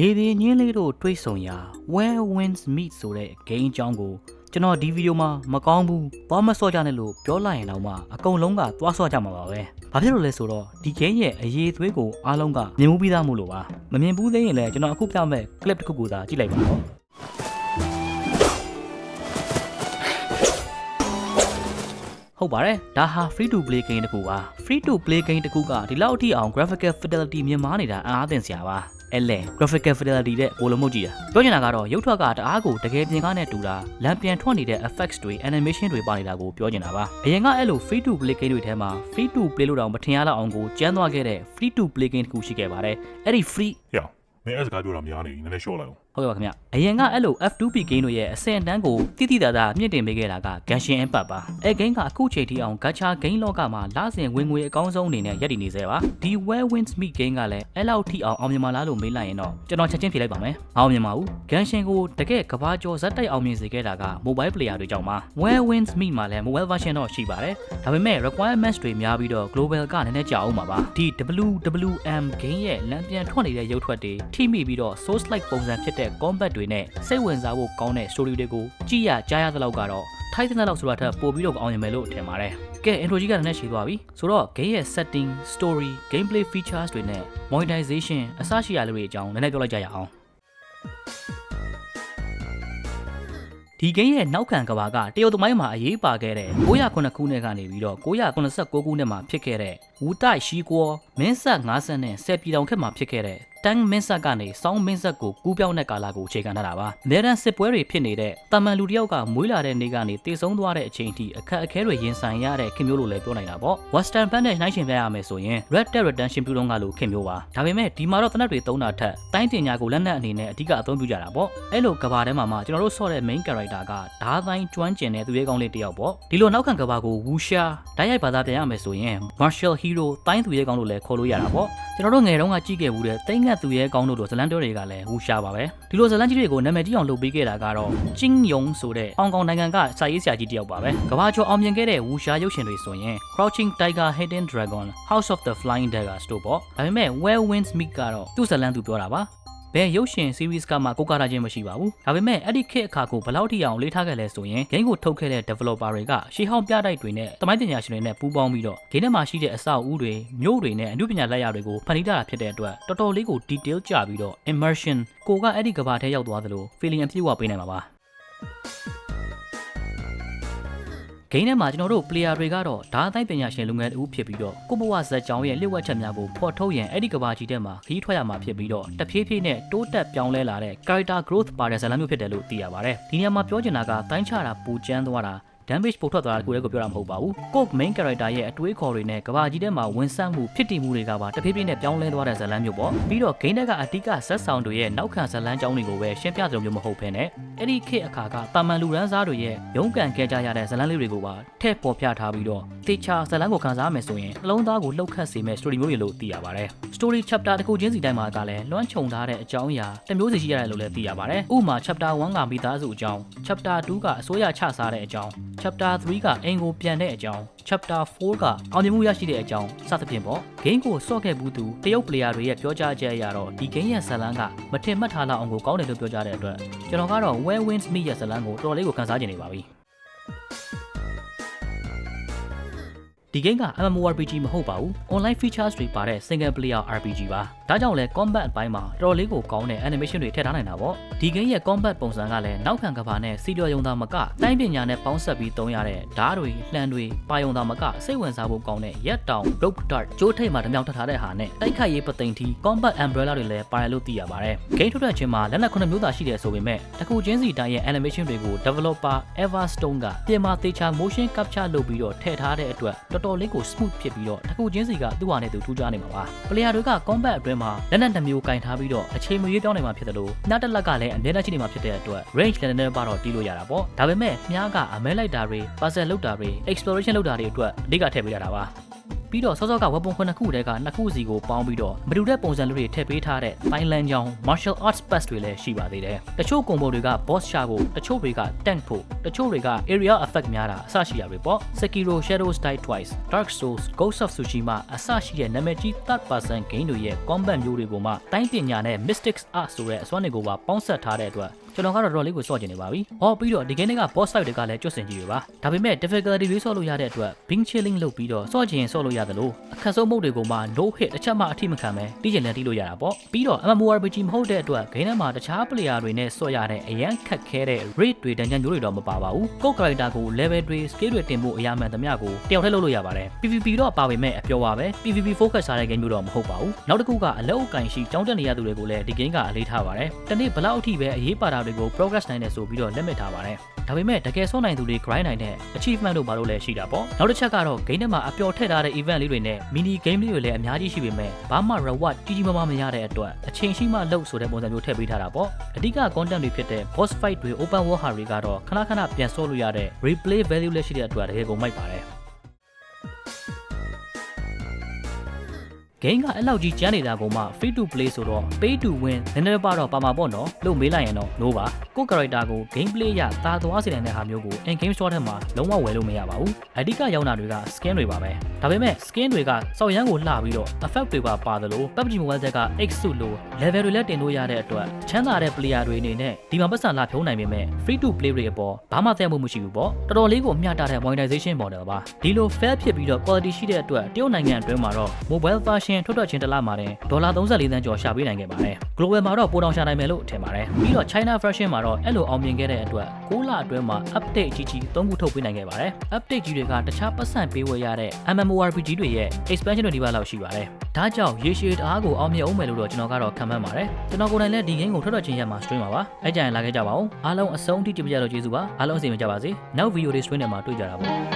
လေဒီညင်းလေးတို့တွေ့ဆုံရာ Where Winds Meet ဆိုတဲ့ game အကြောင်းကိုကျွန်တော်ဒီဗီဒီယိုမှာမကောင်းဘူးသွားမဆော့ကြနဲ့လို့ပြောလိုက်ရင်တော့မှအကုန်လုံးကသွားဆော့ကြမှာပါပဲ။ဘာဖြစ်လို့လဲဆိုတော့ဒီ game ရဲ့အရေးသွေးကိုအားလုံးကမြင်မှုပြီးသားမို့လို့ပါ။မမြင်ဘူးသေးရင်လည်းကျွန်တော်အခုပြမဲ့ clip တစ်ခုကိုသာကြည့်လိုက်ပါတော့။ဟုတ်ပါတယ်ဒါဟာ free to play game တကူပါ free to play game တကူကဒီလောက်အထိအောင် graphical fidelity မြင်မာနေတာအားအသင့်စရာပါ အဲ့လေ graphical fidelity တဲ့ပိုလုံးမဟုတ်ကြည့်တာပြောချင်တာကတော့ရုပ်ထွက်ကတအားကိုတကယ်ပြင်ကားနဲ့တူတာလမ်းပြန်ထွက်နေတဲ့ effects တွေ animation တွေပါနေတာကိုပြောချင်တာပါအရင်ကအဲ့လို free to play game တွေထဲမှာ free to play လို့တောင်မထင်ရတော့အောင်ကိုကျန်းသွားခဲ့တဲ့ free to play game တခုရှိခဲ့ပါတယ်အဲ့ဒီ free ဟေ့မင်းအဲ့စကားပြောတာများနေပြီနည်းနည်းလျှော့လိုက်အောင် ဟုတ်ကဲ့ပါခင်ဗျအရင်ကအဲ့လို F2P game တို့ရဲ့အဆင့်အတန်းကိုတိတိတသားမြင့်တင်ပေးခဲ့တာက Genshin Impact ပါအဲ game ကအခုချိန်ထိအောင် gacha game လောကမှာလစဉ်ဝင်ငွေအကောင်းဆုံးအနေနဲ့ရပ်တည်နေစေပါဒီ Where Winds Meet game ကလည်းအဲ့လောက်ထိအောင်အောင်မြင်မလားလို့မေးလိုက်ရင်တော့ကျွန်တော်ချက်ချင်းဖြေလိုက်ပါမယ်မအောင်မြင်ပါဘူး Genshin ကိုတကယ်ကဘာကျော်ဇက်တိုက်အောင်မြင်စေခဲ့တာက mobile player တွေကြောင့်ပါ Where Winds Meet မှာလည်း mobile version တော့ရှိပါတယ်ဒါပေမဲ့ requirements တွေများပြီးတော့ global ကနည်းနည်းကြာအောင်ပါပါဒီ WWM game ရဲ့လမ်းပြန်ထွက်နေတဲ့ရုပ်ထွက်တွေထိမိပြီးတော့ source like ပုံစံဖြစ်တဲ့ combat တွေနဲ့စိတ်ဝင်စားဖို့ကောင်းတဲ့ story တွေကိုကြည့်ရကြားရသလောက်ကတော့ထိုက်တဲ့လောက်ဆိုတာထက်ပိုပြီးတော့အောင်မြင်မယ်လို့ထင်ပါတယ်။ကဲ intro ကြီးကလည်းရှည်သွားပြီ။ဆိုတော့ game ရဲ့ setting, story, gameplay features တွေနဲ့ monetization အစရှိရလေးတွေအကြောင်းနည်းနည်းပြောလိုက်ကြရအောင်။ဒီဂိမ်းရဲ့နောက်ခံကဘာကတရုတ်သမိုင်းမှာအရေးပါခဲ့တဲ့909ခုနှစ်ကနေပြီးတော့989ခုနှစ်မှာဖြစ်ခဲ့တဲ့ဝူတိုက်ရှီကောမင်းဆက်50နဲ့10ပြည်တောင်ခက်မှာဖြစ်ခဲ့တဲ့တန်းမင်းဆက်ကနေစောင်းမင်းဆက်ကိုကူးပြောင်းတဲ့ကာလကိုအခြေခံထားတာပါ။နေရန်စစ်ပွဲတွေဖြစ်နေတဲ့တာမန်လူတယောက်ကမွေးလာတဲ့နေ့ကနေတည်ဆုံးသွားတဲ့အချိန်ထိအခက်အခဲတွေရင်ဆိုင်ရတဲ့ခင်မျိုးလိုလည်းပြောနိုင်တာပေါ့။ Western Fan နဲ့နှိုင်းယှဉ်ပြရမယ်ဆိုရင် Red Dead Redemption ပြုလုံးကလိုခင်မျိုးပါ။ဒါပေမဲ့ဒီမှာတော့တနက်တွေသုံးတာထက်တိုင်းတင်ညာကိုလက်နက်အနေနဲ့အဓိကအသုံးပြုကြတာပေါ့။အဲ့လိုကဘာထဲမှာမှကျွန်တော်တို့ဆော့တဲ့ main character ကဓားတိုင်းကျွမ်းကျင်တဲ့သူရဲကောင်းလေးတစ်ယောက်ပေါ့။ဒီလိုနောက်ခံကဘာကို Wusha ဓာတ်ရိုက်ဘာသာပြန်ရမယ်ဆိုရင် Martial Hero တိုင်းသူရဲကောင်းလို့လည်းခေါ်လို့ရတာပေါ့။ကျွန်တော်တို့ငယ်တုန်းကကြည့်ခဲ့ဘူးတဲ့တိတ်ငတ်သူရဲကောင်းတို့လိုဇလန်တိုတွေကလည်းဝူရှာပါပဲဒီလိုဇလန်ကြီးတွေကိုနာမည်ကြီးအောင်လုပ်ပေးခဲ့တာကတော့ကျင်းယုံဆိုတဲ့ဟောင်ကောင်နိုင်ငံကစာရေးဆရာကြီးတယောက်ပါပဲကဘာကျော်အောင်မြင်ခဲ့တဲ့ဝူရှာရုပ်ရှင်တွေဆိုရင် Crouching Tiger Hidden Dragon House of the Flying Daggers တို့ပေါ့ဒါပေမဲ့ Where Winds Meet ကတော့သူ့ဇလန်သူပြောတာပါ ဘယ်ရုပ်ရှင် series ကမှကိုကာတာချင်းမရှိပါဘူး။ဒါပေမဲ့အဲ့ဒီခေတ်အခါကိုဘယ်လောက်ထိအောင်လေးထားခဲ့လဲဆိုရင် game ကိုထုတ်ခဲ့တဲ့ developer တွေကရှေးဟောင်းပြတိုက်တွေနဲ့တမိုင်းပညာရှင်တွေနဲ့ပူးပေါင်းပြီးတော့ game ထဲမှာရှိတဲ့အဆောက်အဦတွေမြို့တွေနဲ့အမှုပညာလက်ရာတွေကိုဖန်တီးထားတာဖြစ်တဲ့အတွက်တော်တော်လေးကို detail ကြပြီးတော့ immersion ကိုကအဲ့ဒီကဘာထဲရောက်သွားသလို feeling အပြည့်အဝပေးနိုင်မှာပါ။ game ထဲမှာကျွန်တော်တို့ player တွေကတော့ဓာတ်တိုင်းပညာရှင်လူငယ်တူဖြစ်ပြီးတော့ကိုဘဝဇက်ကြောင်ရဲ့လျှို့ဝှက်ချက်များကိုဖော်ထုတ်ရန်အဲ့ဒီကဘာကြီးထဲမှာခီးထွက်ရမှာဖြစ်ပြီးတော့တဖြည်းဖြည်းနဲ့တိုးတက်ပြောင်းလဲလာတဲ့ character growth ပါတဲ့ဇာတ်လမ်းမျိုးဖြစ်တယ်လို့သိရပါတယ်ဒီနေရာမှာပြောချင်တာကတိုင်းချတာပူကျန်းသွားတာ damage ပို့ထွက်သွားတာကိုလည်းကိုပြောတာမဟုတ်ပါဘူး။ Coke main character ရဲ့အတွေးခေါ်တွေနဲ့ကဘာကြီးထဲမှာဝင်ဆက်မှုဖြစ်တည်မှုတွေကပါတဖြည်းဖြည်းနဲ့ပြောင်းလဲသွားတဲ့ဇာတ်လမ်းမျိုးပေါ့။ပြီးတော့ game တက်ကအတိကဇက်ဆောင်တွေရဲ့နောက်ခံဇာတ်လမ်းကြောင်းတွေကိုပဲရှင်းပြသလိုမျိုးမဟုတ်ဘဲနဲ့အဲ့ဒီခေတ်အခါကတာမန်လူရန်စားတွေရဲ့ရုန်းကန်ခဲ့ကြရတဲ့ဇာတ်လမ်းလေးတွေကိုပါထည့်ပေါ်ပြထားပြီးတော့တေချာဇာတ်လမ်းကိုခန်းစားမယ်ဆိုရင်အလုံးသားကိုလှုပ်ခတ်စေမဲ့ story မျိုးတွေလို့သိရပါတယ်။ story chapter တစ်ခုချင်းစီတိုင်းမှာကလည်းလွှမ်းခြုံထားတဲ့အကြောင်းအရာတစ်မျိုးစီရှိရတယ်လို့လည်းသိရပါတယ်။ဥပမာ chapter 1ကမိသားစုအကြောင်း chapter 2ကအစိုးရချစားတဲ့အကြောင်း chapter 3ကအိမ်ကိုပြန်တဲ့အကြောင်း chapter 4ကအောင်မြင်မှုရရှိတဲ့အကြောင်းစသဖြင့်ပေါ့ game ကိုစော့ခဲ့ဘူးသူတရုတ် player တွေရဲ့ပြောကြားချက်အရတော့ဒီ game ရဲ့ဇာတ်လမ်းကမထင်မှတ်ထားလောက်အောင်ကိုကောင်းတယ်လို့ပြောကြတဲ့အတွက်ကျွန်တော်ကတော့ Where Wins Me ရဲ့ဇာတ်လမ်းကိုတော်တော်လေးကိုခန်းစားကျင်နေပါပြီ ဒီ game က MMORPG မဟုတ်ပါဘူး online features တွေပါတဲ့ single player RPG ပါဒါကြောင့်လဲ combat အပိုင်းမှာတော်တော်လေးကိုကောင်းတဲ့ animation တွေထည့်ထားနိုင်တာပေါ့ဒီ game ရဲ့ combat ပုံစံကလည်းနောက်ခံကဘာနဲ့စီလျော်ယုံသားမကတိုင်းပညာနဲ့ပေါင်းဆက်ပြီးသုံးရတဲ့ဓာတ်တွေလှန်တွေပါယုံသားမကစိတ်ဝင်စားဖို့ကောင်းတဲ့ရက်တောင် rope dart ကြိုးထိပ်မှာတမြောင်ထထားတဲ့ဟာနဲ့တိုက်ခိုက်ရေးပသိမ်ထီ combat umbrella တွေလည်းပါတယ်လို့သိရပါတယ် game ထုတ်တဲ့ချင်းမှာလက်နက်9မျိုးသာရှိတယ်ဆိုပေမဲ့တစ်ခုချင်းစီတိုင်းရဲ့ animation တွေကို developer Everstone ကပြင်မာသေချာ motion capture လုပ်ပြီးတော့ထည့်ထားတဲ့အတွက်တော်တော်လေးကို smooth ဖြစ်ပြီးတော့တစ်ခုချင်းစီကသူ့ဟာနဲ့သူထူးခြားနေမှာပါ player တွေက combat အတွင်းမှာလက်နက်တစ်မျိုးကင်ထားပြီးတော့အချိန်မရွေးပြောင်းနိုင်မှာဖြစ်တယ်လို့နောက်တစ်လက်ကလည်းအမြဲတမ်းရှိနေမှာဖြစ်တဲ့အတွက် range လည်းနည်းနည်းပါတော့တီးလို့ရတာပေါ့ဒါပေမဲ့မြားကအမဲလိုက်တာတွေ puzzle လုပ်တာတွေ exploration လုပ်တာတွေအတွက်အဓိကထည့်ပေးရတာပါ ပပြီးတော့စောစောက weapon ခုနှစ်ခုတည်းကနှစ်ခုစီကိုပေါင်းပြီးတော့မတူတဲ့ပုံစံလေးတွေထည့်ပေးထားတဲ့ Thailand ကြောင်း martial arts pass တွေလည်းရှိပါသေးတယ်တချို့ combo တွေက boss ရှာဖို့တချို့တွေက tank ဖို့တချို့တွေက area effect များတာအစရှိရတွေပေါ့ Sekiro Shadows Die Twice Dark Souls Ghost of Tsushima အစရှိတဲ့နာမည်ကြီး third person game တွေရဲ့ combat မျိုးတွေကိုမှတိုင်းပညာနဲ့ Mystics Art ဆိုတဲ့အစွမ်းတွေကိုပါပေါင်းစပ်ထားတဲ့အတွက် ကျွန်တော်ကတော့တော်တော်လေးကိုစော့ကျင်နေပါပြီ။အော်ပြီးတော့ဒီ game တွေက boss fight တွေကလည်းကျွတ်စင်ကြီးတွေပါ။ဒါပေမဲ့ difficulty တွေဆော့လို့ရတဲ့အတွက် bing chilling လုပ်ပြီးတော့စော့ကျင်ရင်စော့လို့ရတယ်လို့အခက်ဆုံးမုတ်တွေကိုမှ no hit တစ်ချက်မှအထိမခံပဲတီးကျင်လည်းတီးလို့ရတာပေါ့။ပြီးတော့ MMORPG မဟုတ်တဲ့အတွက် game ထဲမှာတခြား player တွေနဲ့ဆော့ရတဲ့အရန်ခက်ခဲတဲ့ rate တွေတန်ကြံမျိုးတွေတော့မပါပါဘူး။ကိုယ့် character ကို level တွေ skill တွေတင်ဖို့အရာမှန်သမျှကိုတယောက်တည်းလုပ်လို့ရပါတယ်။ PVP တော့ပါပေမဲ့အပြောပါပဲ PVP focus ထားတဲ့ game မျိုးတော့မဟုတ်ပါဘူး။နောက်တစ်ခုကအလောက်အကင်ရှိကြောင်းတက်နေရသူတွေကိုလည်းဒီ game ကအလေးထားပါတယ်။တနေ့ဘလောက်အထိပဲအရေးပါတာတွေကို progress နိုင်တယ်ဆိုပြီးတော့လက်မထားပါတယ်။ဒါပေမဲ့တကယ်ဆုံးနိုင်သူတွေ grind နိုင်တဲ့ achievement တို့ဘာလို့လဲရှိတာပေါ့။နောက်တစ်ချက်ကတော့ game ထဲမှာအပျော်ထည့်ထားတဲ့ event လေးတွေနဲ့ mini game လေးတွေလည်းအများကြီးရှိပေမဲ့ဘာမှ reward ကြီးကြီးမားမားမရတဲ့အတွက်အချိန်ရှိမှလုပ်ဆိုတဲ့ပုံစံမျိုးထည့်ပေးထားတာပေါ့။အဓိက content တွေဖြစ်တဲ့ boss fight တွေ open world ဟာတွေကတော့ခဏခဏပြန်ဆော့လို့ရတဲ့ replay value လည်းရှိတဲ့အတွက်တကယ်ကိုမိုက်ပါတယ်။ game ကအဲ့လောက်ကြီးကျန်းနေတာကိုမှ free to play ဆိုတော့ pay to win နည်းနည်းပါတော့ပါမှာပေါ့နော်လို့မေးလိုက်ရင်တော့ no ပါ ကိုယ့် character ကို game play ရတာသွားစေတဲ့ဟာမျိုးကို in game store ထဲမှာလုံးဝဝယ်လို့မရပါဘူးအဓိကရောင်းတာတွေက skin တွေပါပဲဒါပေမဲ့ skin တွေကစောက်ရမ်းကိုလှပြီးတော့ effect တွေပါပါတယ်လို့ PUBG Mobile က X စုလို့ level တွေလည်းတင်လို့ရတဲ့အတွက်ချမ်းသာတဲ့ player တွေအနေနဲ့ဒီမှာပတ်စံလာဖြုံးနိုင်ပေမဲ့ free to play တွေအပေါ်ဘာမှသက်မှုမရှိဘူးပေါ့တော်တော်လေးကိုမျှတတဲ့ monetization model ပါဒီလို fair ဖြစ်ပြီးတော့ quality ရှိတဲ့အတွက်တရုတ်နိုင်ငံအတွင်းမှာတော့ mobile version ထွက်ထွက်ချင်းတစ်လမှာတင်ဒေါ်လာ34သန်းကျော်ရှာပေးနိုင်ခဲ့ပါတယ် global မှာတော့ပိုတောင်ရှာနိုင်မယ်လို့ထင်ပါတယ်ပြီးတော့ China version မှာတော့အဲ့လိုအောင်မြင်ခဲ့တဲ့အတွက်6လအတွင်းမှာ update ကြီးကြီး3ခုထုတ်ပေးနိုင်ခဲ့ပါတယ် update ကြီးတွေကတခြားပတ်စံပေးဝယ်ရတဲ့ MMORPG တွေရဲ့ expansion တွေဒီပါလောက်ရှိပါတယ်ဒါကြောင့်ရေရှည်တအားကိုအောင်မြင်အောင်မယ်လို့တော့ကျွန်တော်ကတော့ခံမှန်းပါတယ်ကျွန်တော်ကိုယ်တိုင်လည်းဒီ game ကိုထွက်ထွက်ချင်းရက်မှာ stream ပါပါအဲ့ကြရင်လာခဲ့ကြပါဦးအားလုံးအဆုံးထိကြည့်ကြလို့ကျေးဇူးပါအားလုံးအစီအမံကြပါစေနောက် video တွေ stream ထဲမှာတွေ့ကြတာပေါ့